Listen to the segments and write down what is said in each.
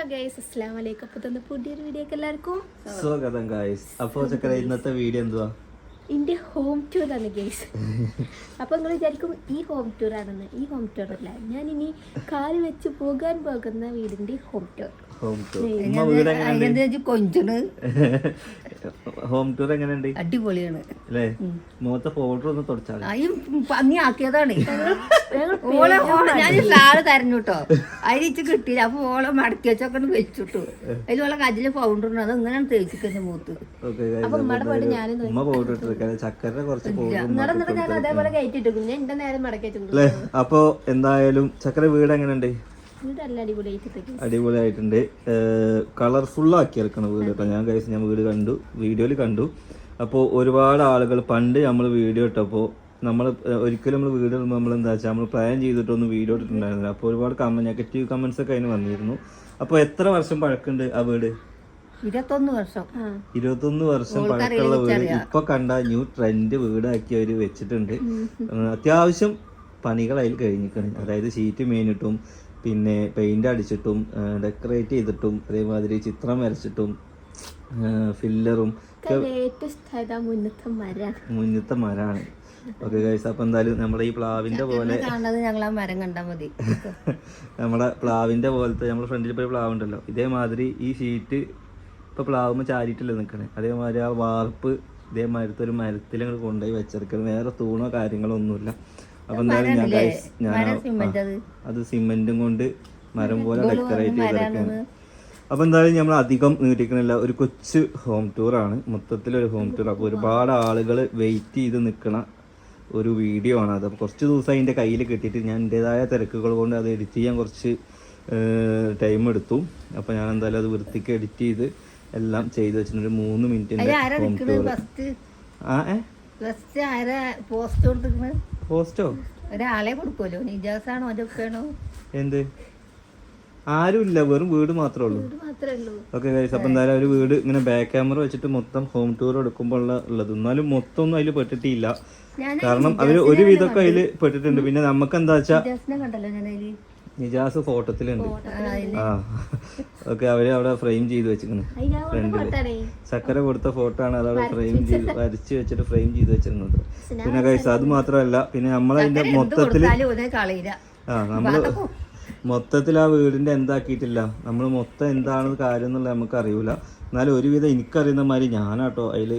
Hello guys വലൈക്കും തന്നെ പുതിയൊരു വീഡിയോക്ക് എല്ലാവർക്കും സ്വാഗതം ഗായ്സ് അപ്പോ ചക്കര ഇന്നത്തെ വീഡിയോ എന്തുവാ? എന്റെ ഹോം ടൂർ ആണ് ഗൈസ് അപ്പോൾ നിങ്ങൾ വിചാരിക്കും ഈ ഹോം ടൂർ ആണെന്ന്. ഈ ഹോം ടൂർ അല്ല. ഞാൻ ഇനി കാൽ വെച്ച് പോകാൻ പോകുന്ന വീടിന്റെ ഹോം ടൂർ ഹോം ടൂർ ഉമ്മ വീട് എങ്ങനെയുണ്ട് ഹോം ടൂർ എങ്ങനെയുണ്ട്? അടിപൊളിയാണ്. അല്ലേ? മുഖത്തെ പൗഡർ ഒന്ന് തുടച്ചാൽ പന്നി ആക്കിയതാണ്. ഓളെ ഓളെ ഞാൻ തരഞ്ഞു കേട്ടോ കിട്ടിയില്ല. അപ്പൊ ഓളെ മടക്കി വെച്ചൊക്കെ വെച്ചിട്ടു. അതിൽ ഓളെ കജിൽ പൗണ്ടറുണ്ട് അത് ഇങ്ങനെ തേച്ചിക്കുന്ന മൂത്ത് അല്ലേ? എന്തായാലും ചക്കര വീട് എങ്ങനെയുണ്ട്? അടിപൊളിയായിട്ടുണ്ട്. കളർഫുൾ ആക്കി ഇറക്കണ വീട് കേട്ടോ ഞാൻ കഴിച്ച് ഞാൻ വീട് കണ്ടു. വീഡിയോയിൽ കണ്ടു. അപ്പോൾ ഒരുപാട് ആളുകൾ പണ്ട് നമ്മൾ വീഡിയോ ഇട്ടപ്പോൾ നമ്മൾ ഒരിക്കലും നമ്മൾ വീഡിയോ ഇടുമ്പോൾ നമ്മൾ എന്താ വെച്ചാൽ നമ്മൾ പ്ലാൻ ചെയ്തിട്ടൊന്നും വീഡിയോ ഇട്ടിട്ടുണ്ടായിരുന്നില്ല. അപ്പോൾ ഒരുപാട് കമന്റ് നെഗറ്റീവ് കമൻസ് ഒക്കെ അതിന് വന്നിരുന്നു. അപ്പോൾ എത്ര വർഷം പഴക്കുണ്ട് ആ വീട്? ഇരുപത്തൊന്ന് വർഷം. ഇരുപത്തൊന്ന് വർഷം പഴക്കമുള്ള വീട് ഇപ്പൊ കണ്ട ന്യൂ ട്രെൻഡ് വീടാക്കി അവർ വെച്ചിട്ടുണ്ട്. അത്യാവശ്യം പണികൾ അതിൽ കഴിഞ്ഞിരിക്കണം. അതായത് ഷീറ്റ് മേഞ്ഞിട്ടും പിന്നെ പെയിന്റ് അടിച്ചിട്ടും ഡെക്കറേറ്റ് ചെയ്തിട്ടും അതേമാതിരി ചിത്രം വരച്ചിട്ടും ഫില്ലറും മുന്നത്തെ മരാണ്. ഓക്കെ ഗൈസ് അപ്പൊ എന്തായാലും നമ്മുടെ ഈ പ്ലാവിന്റെ പോലെ നമ്മുടെ പ്ലാവിന്റെ പോലത്തെ നമ്മുടെ ഫ്രണ്ടിൽ പോയി പ്ലാവ് ഉണ്ടല്ലോ ഇതേമാതിരി ഈ ഷീറ്റ് ഇപ്പൊ പ്ലാവുമ്പോ ചാരിയിട്ടില്ല നിൽക്കണേ അതേമാതിരി ആ വാർപ്പ് ഇതേമാതിരത്തെ ഒരു മരത്തിൽ അങ്ങോട്ട് കൊണ്ടുപോയി വെച്ചെടുക്കണം വേറെ തൂണോ കാര്യങ്ങളോ ഒന്നുമില്ല. അപ്പൊ എന്തായാലും ഞാൻ guys, ഞാൻ അത് സിമെന്റും കൊണ്ട് മരം പോലെ ഡെക്കറേറ്റ് ചെയ്തെടുക്കാണ് അപ്പൊ എന്തായാലും നമ്മൾ അധികം നീട്ടിക്കണില്ല. ഒരു കൊച്ചു ഹോം ടൂർ ആണ്. മൊത്തത്തിൽ ഒരു ഹോം ടൂർ അപ്പൊ ഒരുപാട് ആളുകൾ വെയിറ്റ് ചെയ്ത് നിൽക്കണ ഒരു വീഡിയോ ആണ് അത്. അപ്പൊ കുറച്ച് ദിവസം അതിന്റെ കയ്യിൽ കിട്ടിയിട്ട് ഞാൻ എന്റെതായ തിരക്കുകൾ കൊണ്ട് അത് എഡിറ്റ് ചെയ്യാൻ കുറച്ച് ടൈം എടുത്തു. അപ്പൊ ഞാൻ എന്തായാലും അത് വൃത്തിക്ക് എഡിറ്റ് ചെയ്ത് എല്ലാം ചെയ്ത് വെച്ചിട്ടുണ്ട്. ഒരു മൂന്ന് മിനിറ്റിന്റെ ഹോം ടൂർ ആ ഏ? ഫസ്റ്റ് ആരാ പോസ്റ്റ് പോസ്റ്റോ? ഒരാളെ കൊടുക്കുമല്ലോ? നിജാസാണോ? ഒറ്റപ്പാണോ എന്ത്? ആരുമില്ല. വെറും വീട് മാത്രമേ ഉള്ളൂ. ഓക്കെ ഗൈസ് അപ്പൊ എന്തായാലും ഒരു വീട് ഇങ്ങനെ ബാക്ക് ക്യാമറ വെച്ചിട്ട് മൊത്തം ഹോം ടൂർ എടുക്കുമ്പോൾ ഉള്ള ഉള്ളത്. എന്നാലും മൊത്തം ഒന്നും അതിൽ പെട്ടിട്ടില്ല കാരണം അവർ ഒരു വിധമൊക്കെ അതിൽ പെട്ടിട്ടുണ്ട്. പിന്നെ നമുക്ക് എന്താ വെച്ചാ നിജാസ് ഫോട്ടോത്തിലുണ്ട്. ആ ഓക്കെ അവർ അവിടെ ഫ്രെയിം ചെയ്ത് വെച്ചിരിക്കുന്നു. ഫ്രണ്ടിൽ. ചക്കര കൊടുത്ത ഫോട്ടോ ആണ് അതവിടെ ഫ്രെയിം ചെയ്ത് വരച്ച് വെച്ചിട്ട് ഫ്രെയിം ചെയ്ത് വെച്ചിരുന്നത്. പിന്നെ കൈസ് അത് മാത്രമല്ല പിന്നെ നമ്മളതിന്റെ മൊത്തത്തിൽ ആ നമ്മൾ മൊത്തത്തിൽ ആ വീടിന്റെ എന്താക്കിയിട്ടില്ല. നമ്മൾ മൊത്തം എന്താണ് കാര്യം എന്നുള്ളത് നമുക്ക് അറിയൂല. എന്നാലും ഒരുവിധം എനിക്കറിയുന്ന മാതിരി ഞാനാട്ടോ അതിൽ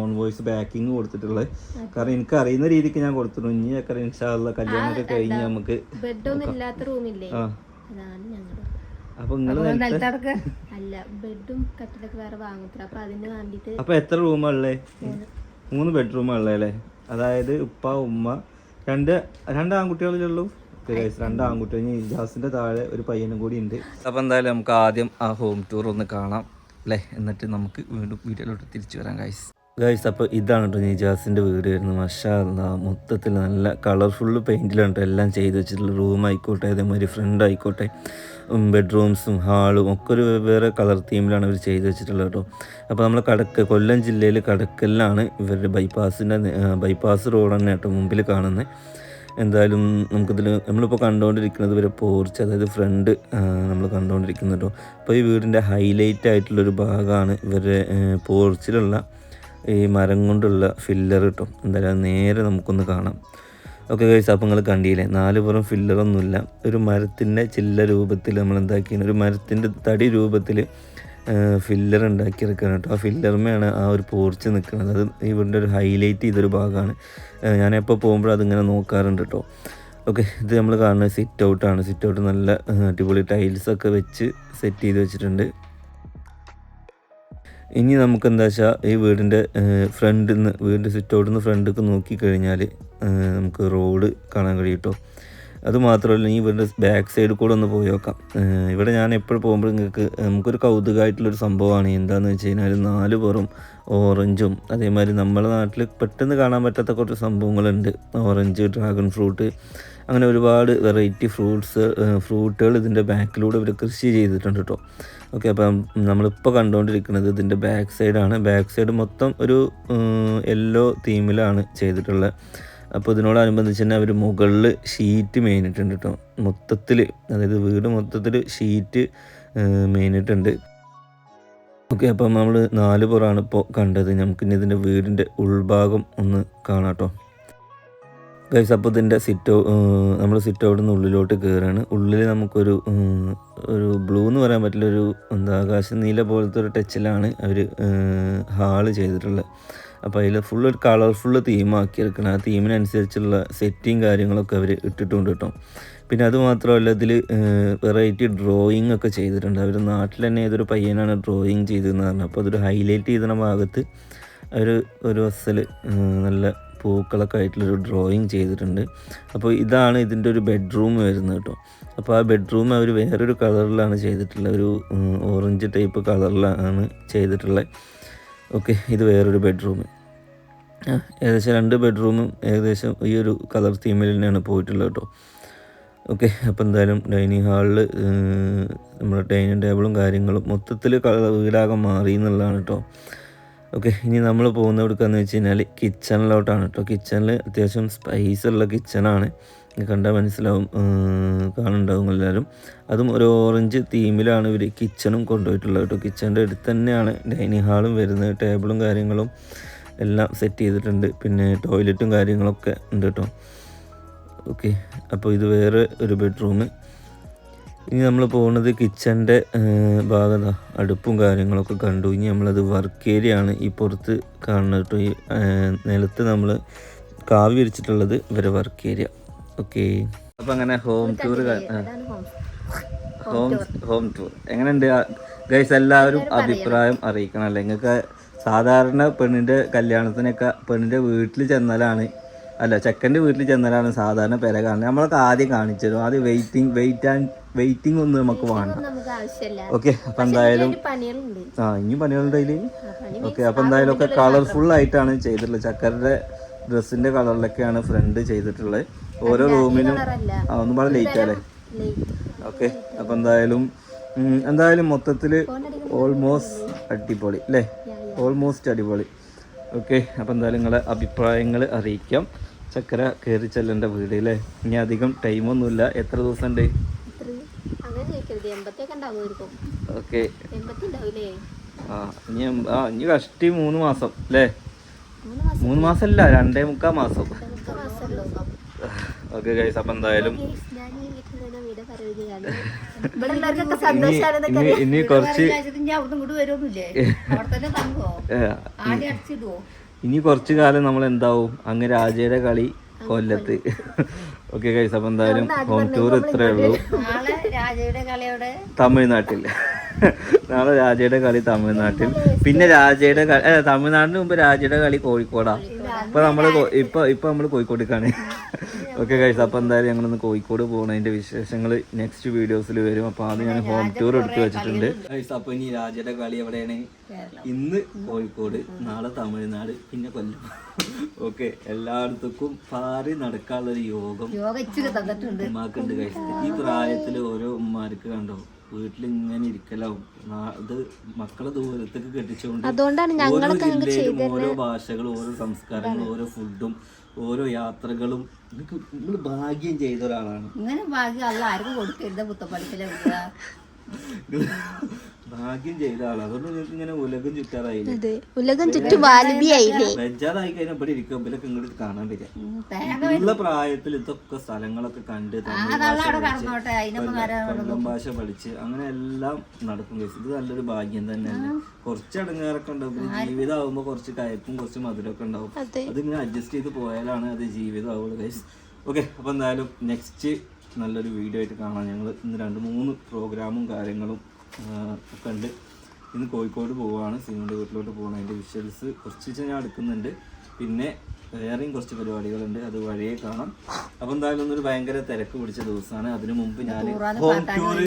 ഓൺ വോയിസ് ബാക്കിങ് കൊടുത്തിട്ടുള്ളത്. കാരണം എനിക്ക് അറിയുന്ന രീതിക്ക് ഞാൻ കൊടുത്തിട്ടുണ്ട്. ഇനി ഒക്കെ ഇൻഷാല്ല കല്യാണമൊക്കെ കഴിഞ്ഞ് നമുക്ക് അപ്പൊ അല്ല ബെഡും കട്ടിലൊക്കെ വേറെ വാങ്ങത്തില്ല അപ്പൊ അതിന് വേണ്ടിട്ട് അപ്പൊ എത്ര റൂമാ ഉള്ളേ മൂന്ന് ബെഡ്റൂമാ ഉള്ളേ അല്ലേ? അതായത് ഉപ്പ ഉമ്മ രണ്ട് രണ്ട് ആൺകുട്ടികളിലുള്ളൂ രണ്ട് ആൺകുട്ടികൾ ഇജാസിന്റെ താഴെ ഒരു പയ്യനും കൂടി ഉണ്ട്. അപ്പൊ എന്തായാലും നമുക്ക് ആദ്യം ആ ഹോം ടൂർ ഒന്ന് കാണാം അല്ലേ? എന്നിട്ട് നമുക്ക് വീണ്ടും വീട്ടിലോട്ട് തിരിച്ചു വരാം ഗൈസ് ഗൈസ് അപ്പോൾ ഇതാണ് കേട്ടോ നിജാസിന്റെ വീട് വരുന്നത്. മഷാ മൊത്തത്തിൽ നല്ല കളർഫുള്ള് പെയിന്റിലാണ് കേട്ടോ. എല്ലാം ചെയ്ത് വെച്ചിട്ടുള്ള റൂം ആയിക്കോട്ടെ അതേമാതിരി ഫ്രണ്ട് ആയിക്കോട്ടെ ബെഡ്റൂംസും ഹാളും ഒക്കെ ഒരു വേറെ കളർ തീമിലാണ് ഇവർ ചെയ്ത് വെച്ചിട്ടുള്ളത് കേട്ടോ. അപ്പോൾ നമ്മൾ കടക്ക് കൊല്ലം ജില്ലയിൽ കടക്കലിലാണ് ഇവരുടെ ബൈപ്പാസിന്റെ ബൈപ്പാസ് റോഡ് തന്നെ കേട്ടോ മുമ്പിൽ കാണുന്നത് എന്തായാലും നമുക്കിതിൽ നമ്മളിപ്പോൾ കണ്ടുകൊണ്ടിരിക്കുന്നത് വരെ പോർച്ച് അതായത് ഫ്രണ്ട് നമ്മൾ കണ്ടുകൊണ്ടിരിക്കുന്നത് കേട്ടോ അപ്പോൾ ഈ വീടിന്റെ ഹൈലൈറ്റ് ആയിട്ടുള്ളൊരു ഭാഗമാണ് ഇവരുടെ പോർച്ചിലുള്ള ഈ മരം കൊണ്ടുള്ള ഫില്ലർ കിട്ടും എന്തായാലും നേരെ നമുക്കൊന്ന് കാണാം. ഓക്കെ കഴിച്ച് അപ്പം നിങ്ങൾ കണ്ടില്ലേ? നാല് പുറം ഫില്ലറൊന്നുമില്ല ഒരു മരത്തിന്റെ ചില്ല രൂപത്തിൽ നമ്മൾ എന്താക്കിയാണ് ഒരു മരത്തിന്റെ തടി രൂപത്തിൽ ഫില്ലർ ഉണ്ടാക്കിയെടുക്കുകയാണ് കേട്ടോ. ആ ഫില്ലർമയാണ് ആ ഒരു പോർച്ച് നിൽക്കുന്നത് അത് ഇവരുടെ ഒരു ഹൈലൈറ്റ് ചെയ്തൊരു ഭാഗമാണ്. ഞാനെപ്പോൾ പോകുമ്പോഴും അതിങ്ങനെ നോക്കാറുണ്ട് കേട്ടോ. ഓക്കെ ഇത് നമ്മൾ കാണുന്നത് സിറ്റ് ഔട്ടാണ് സിറ്റ് ഔട്ട് നല്ല അടിപൊളി ടൈൽസൊക്കെ വെച്ച് സെറ്റ് ചെയ്ത് വെച്ചിട്ടുണ്ട്. ഇനി നമുക്ക് എന്താ വെച്ചാൽ ഈ വീടിന്റെ ഫ്രണ്ടിൽ നിന്ന് വീടിന്റെ സിറ്റ് ഔട്ടിൽ നിന്ന് ഫ്രണ്ടിലേക്ക് നോക്കിക്കഴിഞ്ഞാൽ നമുക്ക് റോഡ് കാണാൻ കഴിയും കേട്ടോ. അത് മാത്രമല്ല ഈ വീടിന്റെ ബാക്ക് സൈഡിൽ കൂടെ ഒന്ന് പോയി നോക്കാം. ഇവിടെ ഞാൻ എപ്പോഴും പോകുമ്പോൾ നിങ്ങൾക്ക് നമുക്കൊരു കൗതുകമായിട്ടുള്ളൊരു സംഭവമാണ്. എന്താണെന്ന് വെച്ച് കഴിഞ്ഞാൽ നാല് പുറം ഓറഞ്ചും അതേമാതിരി നമ്മുടെ നാട്ടിൽ പെട്ടെന്ന് കാണാൻ പറ്റാത്ത കുറച്ച് സംഭവങ്ങളുണ്ട്. ഓറഞ്ച് ഡ്രാഗൺ ഫ്രൂട്ട് അങ്ങനെ ഒരുപാട് വെറൈറ്റി ഫ്രൂട്ട്സ് ഫ്രൂട്ടുകൾ ഇതിന്റെ ബാക്കിലൂടെ ഇവർ കൃഷി ചെയ്തിട്ടുണ്ട് കേട്ടോ ഓക്കെ അപ്പം നമ്മളിപ്പോൾ കണ്ടുകൊണ്ടിരിക്കുന്നത് ഇതിന്റെ ബാക്ക് സൈഡാണ് ബാക്ക് സൈഡ് മൊത്തം ഒരു യെല്ലോ തീമിലാണ് ചെയ്തിട്ടുള്ളത്. അപ്പോൾ ഇതിനോടനുബന്ധിച്ച് തന്നെ അവർ മുകളിൽ ഷീറ്റ് മേഞ്ഞിട്ടുണ്ട് കേട്ടോ മൊത്തത്തിൽ അതായത് വീട് മൊത്തത്തിൽ ഷീറ്റ് മേഞ്ഞിട്ടുണ്ട്. ഓക്കെ അപ്പം നമ്മൾ നാല് പുറമാണ് ഇപ്പോൾ കണ്ടത്. നമുക്കിനി ഇതിന്റെ വീടിന്റെ ഉൾഭാഗം ഒന്ന് കാണാം കേട്ടോ ഗൈസ് അപ്പോൾ ഇതിന്റെ സിറ്റ് നമ്മൾ സിറ്റ് അവിടെ നിന്ന് ഉള്ളിലോട്ട് കയറുകയാണ് ഉള്ളിൽ നമുക്കൊരു ഒരു ബ്ലൂ എന്ന് പറയാൻ പറ്റില്ല ഒരു എന്താ ആകാശ നീല പോലത്തെ ഒരു ടച്ചിലാണ് അവർ ഹാൾ ചെയ്തിട്ടുള്ളത്. അപ്പോൾ അതിൽ ഫുൾ ഒരു കളർഫുൾ തീമാക്കി എടുക്കണം. ആ തീമിനനുസരിച്ചുള്ള സെറ്റിങ് കാര്യങ്ങളൊക്കെ അവർ ഇട്ടിട്ടുണ്ട് കേട്ടോ. പിന്നെ അത് മാത്രമല്ല ഇതിൽ വെറൈറ്റി ഡ്രോയിങ് ഒക്കെ ചെയ്തിട്ടുണ്ട്. അവർ നാട്ടിൽ തന്നെ ഏതൊരു പയ്യനാണ് ഡ്രോയിങ് ചെയ്തതെന്ന് പറഞ്ഞത് അപ്പോൾ അതൊരു ഹൈലൈറ്റ് ചെയ്തിരുന്ന ഭാഗത്ത് അവർ ഒരു അസൽ നല്ല പൂക്കളൊക്കെ ആയിട്ടുള്ളൊരു ഡ്രോയിങ് ചെയ്തിട്ടുണ്ട്. അപ്പോൾ ഇതാണ് ഇതിന്റെ ഒരു ബെഡ്റൂം വരുന്നത് കേട്ടോ. അപ്പോൾ ആ ബെഡ്റൂം അവർ വേറൊരു കളറിലാണ് ചെയ്തിട്ടുള്ളത് ഒരു ഓറഞ്ച് ടൈപ്പ് കളറിലാണ് ചെയ്തിട്ടുള്ളത് ഓക്കെ ഇത് വേറൊരു ബെഡ്റൂം ഏകദേശം രണ്ട് ബെഡ്റൂമും ഏകദേശം ഈ ഒരു കളർ തീമിൽ തന്നെയാണ് പോയിട്ടുള്ളത് കേട്ടോ. ഓക്കെ അപ്പോൾ എന്തായാലും ഡൈനിങ് ഹാളിൽ നമ്മുടെ ഡൈനിങ് ടേബിളും കാര്യങ്ങളും മൊത്തത്തിൽ വീടാകെ മാറി എന്നുള്ളതാണ് കേട്ടോ. ഓക്കെ ഇനി നമ്മൾ പോകുന്ന എവിടെക്കാന്ന് വെച്ച് കഴിഞ്ഞാൽ കിച്ചണിലോട്ടാണ് കേട്ടോ. കിച്ചണിൽ അത്യാവശ്യം സ്പൈസുള്ള കിച്ചണാണ് കണ്ടാൽ മനസ്സിലാവും കാണുന്നുണ്ടാവും എല്ലാവരും. അതും ഒരു ഓറഞ്ച് തീമിലാണ് ഇവർ കിച്ചണും കൊണ്ടുപോയിട്ടുള്ളത് കേട്ടോ. കിച്ചണിന്റെ അടുത്ത് തന്നെയാണ് ഡൈനിങ് ഹാളും വരുന്നത്. ടേബിളും കാര്യങ്ങളും എല്ലാം സെറ്റ് ചെയ്തിട്ടുണ്ട്. പിന്നെ ടോയ്ലറ്റും കാര്യങ്ങളൊക്കെ ഉണ്ട് കേട്ടോ. ഓക്കെ അപ്പോൾ ഇത് വേറെ ഒരു ബെഡ്റൂം ഇനി നമ്മൾ പോകുന്നത് കിച്ചന്റെ ഭാഗത. അടുപ്പും കാര്യങ്ങളൊക്കെ കണ്ടു. ഇനി നമ്മളത് വർക്ക് ഏരിയ ആണ് ഈ പുറത്ത് കാണുന്നത് കേട്ടോ. ഈ നിലത്ത് നമ്മൾ കാവി വിരിച്ചിട്ടുള്ളത് ഇവരെ വർക്ക് ഏരിയ ഓക്കെ അപ്പം അങ്ങനെ home tour home home tour എങ്ങനെയുണ്ട്? ഗൈസ് എല്ലാവരും അഭിപ്രായം അറിയിക്കണം അല്ലേ? നിങ്ങൾക്ക് സാധാരണ പെണ്ണിന്റെ കല്യാണത്തിനൊക്കെ പെണ്ണിന്റെ വീട്ടിൽ ചെന്നാലാണ് അല്ല ചെക്കന്റെ വീട്ടിൽ ചെന്നാലാണ് സാധാരണ പെര കാണുന്നത്. നമ്മളൊക്കെ ആദ്യം കാണിച്ചു തരും. ആദ്യം വെയിറ്റിംഗ് വെയിറ്റ് ആൻഡ് വെയിറ്റിംഗ് ഒന്നും നമുക്ക് വേണ്ട. നമുക്ക് ആവശ്യമില്ല. ഓക്കെ അപ്പം എന്തായാലും ആ ഇനി പണികളുണ്ട് അതിൽ ഓക്കെ അപ്പം എന്തായാലും ഒക്കെ കളർഫുൾ ആയിട്ടാണ് ചെയ്തിട്ടുള്ളത്. ചക്കരുടെ ഡ്രസ്സിന്റെ കളറിലൊക്കെയാണ് ഫ്രണ്ട് ചെയ്തിട്ടുള്ളത്. ഓരോ റൂമിനും ഒന്നും പാടെ ലേറ്റ് അല്ലേ? ഓക്കെ അപ്പം എന്തായാലും എന്തായാലും മൊത്തത്തിൽ ഓൾമോസ്റ്റ് അടിപൊളി അല്ലേ? ഓൾമോസ്റ്റ് അടിപൊളി. ഓക്കെ അപ്പം എന്തായാലും നിങ്ങളെ അഭിപ്രായങ്ങൾ അറിയിക്കാം. ചക്കര കയറി ചെല്ലേണ്ട വീട് അല്ലേ? ഇനി അധികം ടൈമൊന്നുമില്ല എത്ര ദിവസം ഉണ്ട് ഓക്കെ ആ ഇനി ആ ഇനി കഷ്ടി മൂന്ന് മാസം അല്ലേ? മൂന്ന് മാസം. അല്ല രണ്ടേ മുക്കാൽ മാസം. ഓക്കെ ഗൈസ് അപ്പം എന്തായാലും ഇനി കുറച്ച് ഇനി കുറച്ച് കാലം നമ്മൾ എന്താവും അങ്ങ് രാജയുടെ കളി കൊല്ലത്ത്. ഓക്കെ ഗൈസ് അപ്പം എന്തായാലും ഹോം ടൂർ ഇത്രേ ഉള്ളൂ. തമിഴ്നാട്ടിൽ നാളെ രാജയുടെ കളി തമിഴ്നാട്ടിൽ. പിന്നെ രാജയുടെ കളി തമിഴ്നാടിന് മുമ്പ് രാജയുടെ കളി കോഴിക്കോടാ. ഇപ്പൊ നമ്മൾ ഇപ്പൊ ഇപ്പൊ നമ്മൾ കോഴിക്കോട്ടേക്കാണ് ഓക്കെ കഴിച്ച് അപ്പൊ എന്തായാലും ഞങ്ങളൊന്ന് കോഴിക്കോട് പോകണതിന്റെ വിശേഷങ്ങൾ നെക്സ്റ്റ് വീഡിയോസിൽ വരും. അപ്പൊ അത് ഞാൻ ഹോം ടൂർ എടുത്ത് വെച്ചിട്ടുണ്ട്. അപ്പൊ ഇനി രാജയുടെ കളി എവിടെയാണ്? ഇന്ന് കോഴിക്കോട് നാളെ തമിഴ്നാട് പിന്നെ കൊല്ലം. ഓക്കെ എല്ലായിടത്തേക്കും പാറി നടക്കാനുള്ളൊരു യോഗം ഉമ്മാക്കുണ്ട് കഴിച്ചത് ഈ പ്രായത്തിൽ ഓരോ ഉമ്മാർക്ക് കണ്ടോ? വീട്ടിൽ ഇങ്ങനെ ഇരിക്കലാവും അത് മക്കളെ ദൂരത്തേക്ക് കെട്ടിച്ചുകൊണ്ട് അതുകൊണ്ടാണ് ഓരോ ജില്ലയിലും ഓരോ ഭാഷകളും ഓരോ സംസ്കാരങ്ങളും ഓരോ ഫുഡും ഓരോ യാത്രകളും. നിങ്ങൾ ഭാഗ്യം ചെയ്ത ഒരാളാണ് ഇങ്ങനെ ഭാഗ്യം അല്ല ആർക്കും കൊടുക്കരുത് പുത്തപ്പള്ളിക്കലെ ഭാഗ്യം ചെയ്ത ആളാണ് അതുകൊണ്ട് നിങ്ങൾക്ക് ഇങ്ങനെ ഉലകം ചുറ്റാറായില്ലേ? ഉലകം ചുറ്റും ബെജാറായി കഴിഞ്ഞാൽ ഇവിടെ ഇരിക്കും ഇവരൊക്കെ ഇങ്ങോട്ട് കാണാൻ ഉള്ള പ്രായത്തിൽ ഇതൊക്കെ സ്ഥലങ്ങളൊക്കെ കണ്ട് തമിഴ് ഭാഷ പഠിച്ച്, അങ്ങനെ എല്ലാം നടക്കും. ഇത് നല്ലൊരു ഭാഗ്യം തന്നെയാണ് കുറച്ച് അടങ്ങാറൊക്കെ ഉണ്ടാവും. ജീവിതം ആവുമ്പോ കുറച്ച് കയപ്പും കുറച്ച് മധുരമൊക്കെ ഉണ്ടാവും. അതിങ്ങനെ അഡ്ജസ്റ്റ് ചെയ്ത് പോയാലാണ് അത് ജീവിതം ആവുള്ളൂ ഓക്കെ അപ്പൊ എന്തായാലും നെക്സ്റ്റ് നല്ലൊരു വീഡിയോ ആയിട്ട് കാണാം ഞങ്ങൾ ഇന്ന് രണ്ട് മൂന്ന് പ്രോഗ്രാമും കാര്യങ്ങളും ഒക്കെ ഉണ്ട്. ഇന്ന് കോഴിക്കോട് പോവുകയാണ്. സിനിമയുടെ വീട്ടിലോട്ട് പോകണം. അതിന്റെ വിഷ്വൽസ് കുറച്ച് ഞാൻ എടുക്കുന്നുണ്ട്. പിന്നെ വേറെയും കുറച്ച് പരിപാടികളുണ്ട്. അത് വഴിയെ കാണാം. അപ്പം എന്തായാലും ഒന്നൊരു ഭയങ്കര തിരക്ക് പിടിച്ച ദിവസമാണ്. അതിനു മുമ്പ് ഞാൻ ഹോം ടൂറ്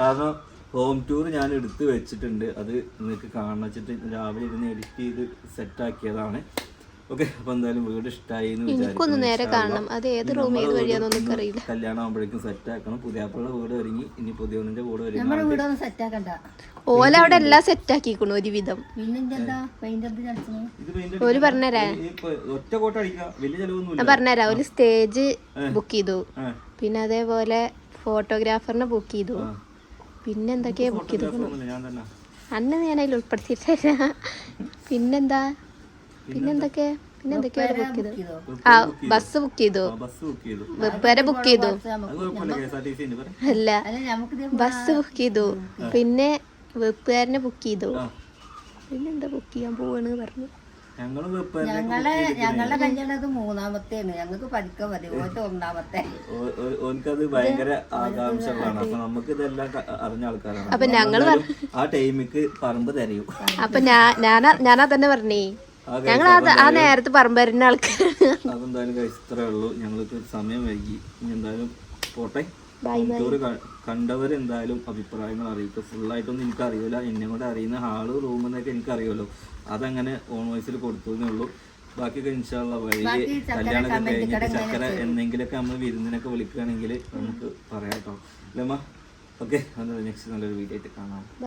കാരണം ഹോം ടൂർ ഞാൻ എടുത്ത് വെച്ചിട്ടുണ്ട്. അത് നിങ്ങൾക്ക് കാണിച്ചിട്ട് രാവിലെ ഇരുന്ന് എഡിറ്റ് ചെയ്ത് സെറ്റാക്കിയതാണ് ഓക്കെ അപ്പൊ എന്തായാലും വീട് ഇഷ്ടമായി എന്ന് നേരെ കാണണം. അത് ഏത് റൂം കല്യാണം ആകുമ്പോഴേക്കും സെറ്റ് ആക്കണം. പുതിയാപ്പിളുടെ വീട് ഒരുങ്ങി ഇനി പുതിയവനിന്റെ വീട് ഒരുങ്ങി നമ്മുടെ വീടൊന്നും സെറ്റാക്കണ്ട ഓല അവിടെ എല്ലാം സെറ്റ് ആക്കിക്കണു ഒരുവിധം. പിന്നെ എന്താ പെയിന്റ് എന്ത് കളിച്ചു ഒരു പറഞ്ഞുതരാ ഒറ്റ കോട്ട അടിക്കാം വലിയ ചെലവൊന്നുമില്ല. ഞാൻ പറഞ്ഞുതരാം ഒരു സ്റ്റേജ് ബുക്ക് ചെയ്തു. പിന്നെ അതേപോലെ ഫോട്ടോഗ്രാഫറിനെ ബുക്ക് ചെയ്തു. പിന്നെന്തൊക്കെയാ പിന്നെ എന്തൊക്കെയാ ബുക്ക് ചെയ്തു ഞാൻ തന്നെ. അന്ന് ഞാൻ അതിൽ ഉൾപ്പെടുത്തിയിട്ടില്ല. പിന്നെന്താ? പിന്നെന്തൊക്കെ പിന്നെന്തൊക്കെയാ ബുക്ക് ചെയ്തു. ആ ബസ് ബുക്ക് ചെയ്തു. ബുക്ക് ചെയ്തു. അല്ല അല്ല നമുക്ക് ബസ് ബുക്ക് ചെയ്തു. പിന്നെ വെപ്പുകാരനെ ബുക്ക് ചെയ്തു. പിന്നെ പിന്നെന്താ ബുക്ക് ചെയ്യാൻ പോവാണ് പറഞ്ഞു. ഞങ്ങളെ ഞങ്ങളുടെ കല്യാണത് മൂന്നാമത്തെയാണ് ഞങ്ങൾക്ക് പഠിക്കാൻ മതി. ഒന്നാമത്തെ. ഓനക്കത് ഭയങ്കര ആകാംക്ഷകളാണ്. അപ്പൊ നമുക്ക് ഇതെല്ലാം അറിഞ്ഞ ആൾക്കാരാണ്. അപ്പൊ ഞങ്ങൾ ആ ടൈമിക്ക് പറമ്പ് തരയും. അപ്പൊ ഞാൻ ഞാനാ ഞാനാ തന്നെ പറഞ്ഞേ. ഞങ്ങൾ ആ നേരത്തെ പറമ്പ് വരുന്ന ആൾക്കാർ അതെന്തായാലും ഇത്രേ ഉള്ളൂ. ഞങ്ങൾക്ക് സമയം വൈകി. ഇനി എന്തായാലും പോട്ടെ. Bye, bye. എന്തായാലും കണ്ടവരെന്തായാലും അഭിപ്രായങ്ങൾ അറിയിക്കും ഫുള്ളായിട്ടൊന്നും എനിക്ക് അറിയില്ല എന്നെ കൂടെ അറിയുന്ന ഹാൾ റൂം എന്നൊക്കെ എനിക്ക് അറിയുമല്ലോ അതങ്ങനെ ഓൺ വോയിസിൽ കൊടുത്തു ഉള്ളൂ. ബാക്കിയൊക്കെ ഇൻഷാള്ള വഴി കല്യാണമൊക്കെ കഴിഞ്ഞിട്ട് ചക്കര എന്തെങ്കിലുമൊക്കെ നമ്മൾ വിരുന്നിനൊക്കെ വിളിക്കുകയാണെങ്കിൽ നമുക്ക് പറയാം കേട്ടോ അല്ലേ അമ്മ ഓക്കെ നെക്സ്റ്റ് നല്ലൊരു വീഡിയോ ആയിട്ട് കാണാം.